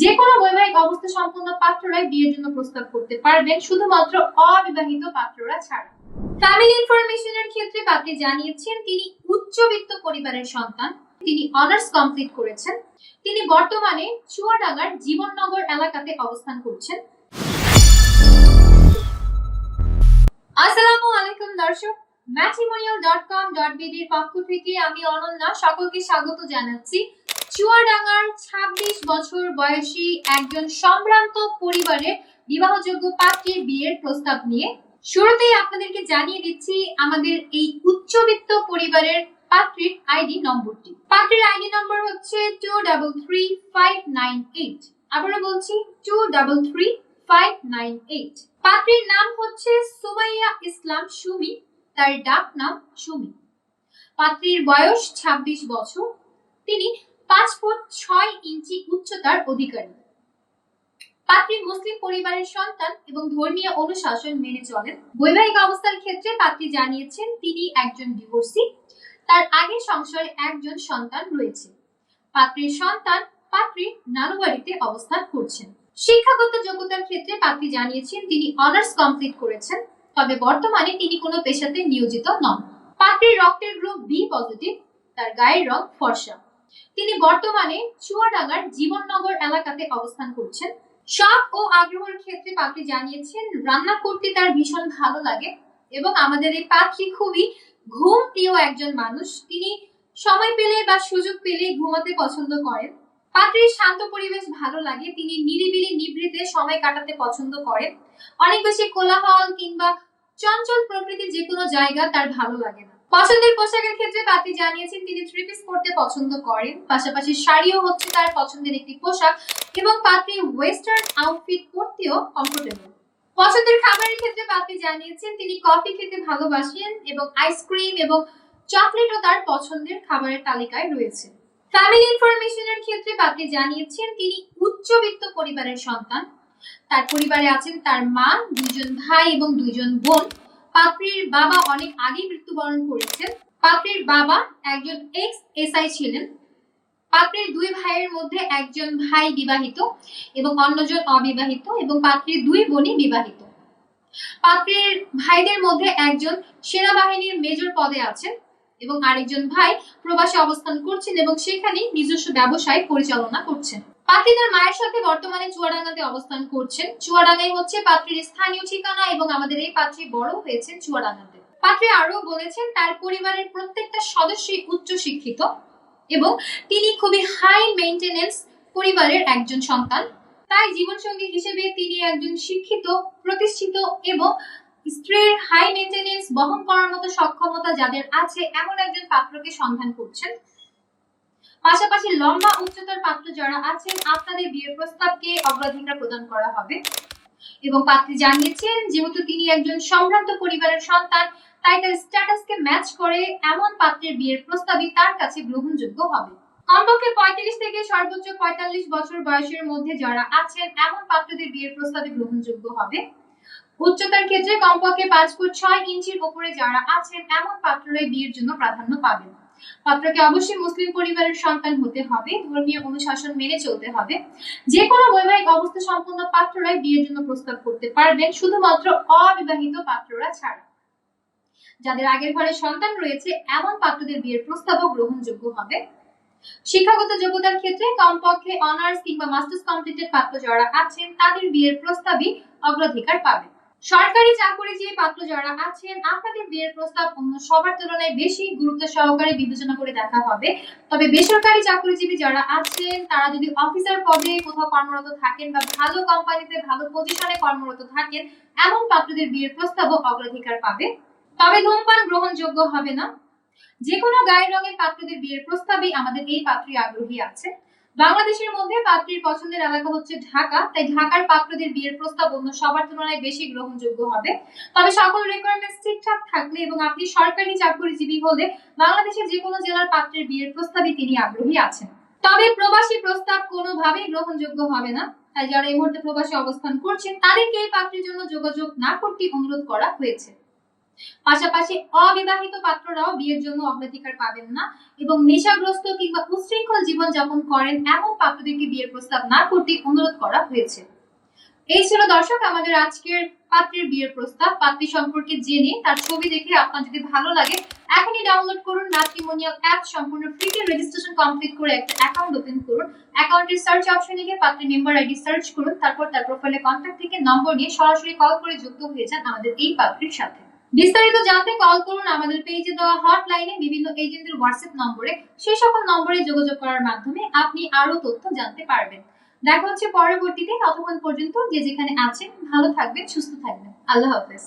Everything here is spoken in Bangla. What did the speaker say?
যে কোনো বৈবাহিক অবস্থা সম্পন্ন পাত্ররাই বিয়ের জন্য প্রস্তাব করতে পারবেন, শুধুমাত্র অবিবাহিত পাত্ররা ছাড়া। ফ্যামিলি ইনফরমেশনের ক্ষেত্রে পাত্রী জানিয়েছেন, তিনি উচ্চবিত্ত পরিবারের সন্তান, তিনি অনার্স কমপ্লিট করেছেন, তিনি বর্তমানে চুয়াডাঙ্গার জীবননগর এলাকাতে অবস্থান করছেন। আসসালামু আলাইকুম দর্শক matrimonial.com.bd এর পক্ষ থেকে আমি অনন্যা, সকলকে স্বাগত জানাচ্ছি। চুয়াডাঙ্গার ২৬ বছর বয়সী একজন সম্ভ্রান্ত পরিবারের বিবাহযোগ্য পাত্রীর বিয়ের প্রস্তাব নিয়ে শুরুতেই আপনাদেরকে জানিয়ে দিচ্ছি আমাদের এই উচ্চবিত্ত পরিবারের পাত্রীর আইডি নম্বরটি। পাত্রীর আইডি নম্বর হচ্ছে two double three five nine eight আবারও বলছি two double three five nine eight পাত্রীর নাম হচ্ছে সুমাইয়া ইসলাম সুমি, তার ডাক নাম সুমি। পাত্রীর বয়স ২৬ বছর। তিনি পাঁচ ফুট ছয় ইঞ্চি উচ্চতার অধিকারী। পাত্রী মুসলিম পরিবারের সন্তান এবং ধর্মীয় অনুশাসন মেনে চলেন। বৈবাহিক অবস্থার ক্ষেত্রে পাত্রী জানিয়েছেন, তিনি একজন ডিভোর্সি তার আগের সংসারে একজন সন্তান রয়েছে। পাত্রীর সন্তান পাত্রী নানুবাড়িতে অবস্থান করছেন। শিক্ষাগত যোগ্যতার ক্ষেত্রে পাত্রী জানিয়েছেন, তিনি অনার্স কমপ্লিট করেছেন, তবে বর্তমানে তিনি কোনো পেশাতে নিয়োজিত নন। পাত্রীর রক্তের গ্রুপ বি পজিটিভ তার গায়ের রং ফর্সা। তিনি বর্তমানে চুয়াডাঙ্গার জীবননগর এলাকাতে অবস্থান করছেন। শখ ও আগ্রহের ক্ষেত্রে পাত্রী জানিয়েছেন, রান্না করতে তার ভীষণ ভালো লাগে এবং আমাদের এই পাত্রী খুবই ঘুম প্রিয় একজন মানুষ। তিনি সময় পেলে বা সুযোগ পেলে ঘুমাতে পছন্দ করেন। পাত্রীর শান্ত পরিবেশ ভালো লাগে, তিনি নিরিবিলি নিভৃতে সময় কাটাতে পছন্দ করেন। অনেক বেশি কোলাহল কিংবা চঞ্চল প্রকৃতির যে কোনো জায়গা তার ভালো লাগে না। পছন্দের পোশাকের ক্ষেত্রে পাত্রী জানিয়েছেন, তিনি থ্রি পিস পরতে পছন্দ করেন। পাশাপাশি শাড়িও হচ্ছে তার পছন্দের একটি পোশাক এবং পাত্রী ওয়েস্টার্ন আউটফিট পরতেও কমফোর্টেবল পছন্দের খাবারের ক্ষেত্রে পাত্রী জানিয়েছেন, তিনি কফি খেতে ভালোবাসেন এবং আইসক্রিম এবং চকলেটও তার পছন্দের খাবারের তালিকায় রয়েছে। ফ্যামিলি ইনফরমেশনের ক্ষেত্রে পাত্রী জানিয়েছেন, তিনি উচ্চবিত্ত পরিবারের সন্তান। তার পরিবারে আছেন তার মা, দুইজন ভাই এবং দুইজন বোন। পাত্রীর বাবা অনেক আগেই মৃত্যুবরণ করেছেন। পাত্রীর বাবা একজন এক্স এসআই ছিলেন। পাত্রীর দুই ভাইয়ের মধ্যে একজন ভাই বিবাহিত এবং অন্যজন অবিবাহিত এবং পাত্রীর দুই বোনই বিবাহিত। পাত্রীর ভাইদের মধ্যে একজন সেনাবাহিনীর মেজর পদে আছেন। এবং আরেকজন ভাই প্রবাসে অবস্থান করছেন এবং সেখানে নিজস্ব ব্যবসায় পরিচালনা করছেন। পাত্রী তার মায়ের সাথে বর্তমানে চুয়াডাঙ্গাতে অবস্থান করছেন। চুয়াডাঙ্গাই হচ্ছে পাত্রীর স্থানীয় ঠিকানা এবং আমাদের এই পাত্রী বড় হয়েছেন চুয়াডাঙ্গাতে। পাত্রী আরও বলেছেন, তার পরিবারের প্রত্যেকটা সদস্যই উচ্চ শিক্ষিত এবং তিনি খুবই হাই মেইনটেনেন্স পরিবারের একজন সন্তান। তাই জীবনসঙ্গী হিসেবে তিনি একজন শিক্ষিত, প্রতিষ্ঠিত এবং স্ত্রীর হাই মেইনটেনেন্স বহন করার মতো সক্ষমতা যাদের আছে, এমন একজন পাত্রকে সন্ধান করছেন। পাশাপাশি লম্বা উচ্চতার পাত্র যারা আছেন, আপনাদের প্রস্তাবকে অগ্রাধিকার প্রদান করা হবে। এবং পাত্রী জানিয়েছেন, যেহেতু তিনি একজন সম্ভ্রান্ত পরিবারের সন্তান, তাই তার স্ট্যাটাসকে ম্যাচ করে এমন পাত্রের বিয়ের প্রস্তাবই তার কাছে গ্রহণযোগ্য হবে। কমপক্ষে পঁয়ত্রিশ থেকে সর্বোচ্চ পঁয়তাল্লিশ বছর বয়সের মধ্যে যারা আছেন, এমন পাত্রদের বিয়ের প্রস্তাবে গ্রহণযোগ্য হবে। উচ্চতার ক্ষেত্রে কমপক্ষে পাঁচ ফুট ছয় ইঞ্চির উপরে যারা আছেন, এমন পাত্ররাই বিয়ের জন্য প্রাধান্য পাবেন। পাত্রকে অবশ্যই মুসলিম পরিবারের সন্তান হতে হবে, ধর্মীয় অনুশাসন মেনে চলতে হবে। যে কোনো বৈবাহিক অবস্থা সম্পন্ন পাত্ররাই বিয়ের জন্য প্রস্তাব করতে পারবেন, শুধুমাত্র অবিবাহিত পাত্ররা ছাড়া। যাদের আগের ঘরে সন্তান রয়েছে, এমন পাত্রদের বিয়ের প্রস্তাবও গ্রহণযোগ্য হবে। শিক্ষাগত যোগ্যতার ক্ষেত্রে কমপক্ষে অনার্স কিংবা মাস্টার্স কমপ্লিটেড পাত্র যারা আছেন, তাদের বিয়ের প্রস্তাবই অগ্রাধিকার পাবে সরকারি চাকরিজীবী পাত্র যারা আছেন, আপনাদের বিয়ের প্রস্তাব অন্য সবার তুলনায় বেশি গুরুত্ব সহকারে বিবেচনা করে দেখা হবে। তবে বেসরকারি চাকরিজীবী যারা আছেন, তারা যদি অফিসার পদে কোথাও কর্মরত থাকেন বা ভালো কোম্পানিতে, ভালো পজিশনে কর্মরত থাকেন, এমন পাত্রদের বিয়ের প্রস্তাবও অগ্রাধিকার পাবে। তবে ধূমপান গ্রহণযোগ্য হবে না। যে কোনো গায়ের রঙের পাত্রদের বিয়ের প্রস্তাবেই আমাদের এই পাত্রী আগ্রহী আছে। বাংলাদেশের মধ্যে পাত্রীর পছন্দের এলাকা হচ্ছে ঢাকা। তাই ঢাকার পাত্রদের বিয়ের প্রস্তাব অন্য সবার তুলনায় বেশি গ্রহণযোগ্য হবে। তবে সকল রিকোয়ারমেন্টস ঠিকঠাক থাকলে এবং আপনি সরকারি চাকরিজীবী হলে বাংলাদেশের যে কোনো জেলার পাত্রের বিয়ের প্রস্তাবে তিনি আগ্রহী আছেন। তবে প্রবাসী প্রস্তাব কোনোভাবেই গ্রহণযোগ্য হবে না। তাই যারা এই মুহূর্তে প্রবাসী অবস্থান করছেন, তাদেরকে এই পাত্রের জন্য যোগাযোগ না করতে অনুরোধ করা হয়েছে। পাশাপাশি অবিবাহিত পাত্ররাও বিয়ের জন্য অগ্রাধিকার পাবেন না এবং নেশাগ্রস্ত কিংবা উচ্ছৃঙ্খল জীবন যাপন করেন এমন পাত্রদেরকে বিয়ের প্রস্তাব না করতে অনুরোধ করা হয়েছে। এই ছিল দর্শক, আমাদের আজকের পাত্রের বিয়ের প্রস্তাব। পাত্রী সম্পর্কে জেনে তার ছবি দেখে আপনার যদি ভালো লাগে, এখনই ডাউনলোড করুন ম্যাট্রিমোনিয়াল অ্যাপ সম্পূর্ণ ফ্রিতে রেজিস্ট্রেশন কমপ্লিট করে একটা অ্যাকাউন্ট ওপেন করুন। অ্যাকাউন্টের সার্চ অপশনে গিয়ে পাত্রের মেম্বার আইডি সার্চ করুন, তারপর তার প্রোফাইলে কন্ট্যাক্ট থেকে নম্বর নিয়ে সরাসরি কল করে যুক্ত হয়ে যান আমাদের এই পাত্রীর সাথে। বিস্তারিত জানতে কল করুন আমাদের পেজে দেওয়া হটলাইনে বিভিন্ন এজেন্টদের হোয়াটসঅ্যাপ নম্বরে। সেই সকল নম্বরে যোগাযোগ করার মাধ্যমে আপনি আরও তথ্য জানতে পারবেন। দেখা হচ্ছে পরবর্তীতে, ততক্ষণ পর্যন্ত যে যেখানে আছেন, ভালো থাকবেন, সুস্থ থাকবেন। আল্লাহ হাফেজ।